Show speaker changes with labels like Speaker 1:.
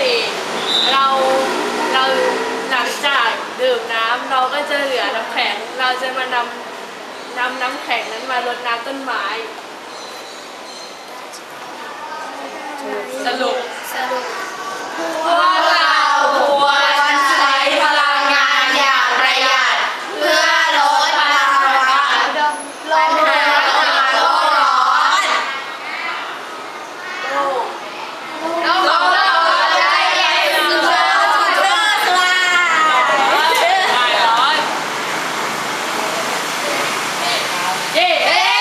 Speaker 1: 4 เราเราหลังจากดื่มน้ำเราก็จะเหลือน้ำแข็ง เราจะมานำนำน้ำแข็งนั้นมารดน้ำต้นไม้
Speaker 2: สรุป สรุป
Speaker 1: Ei! Ei!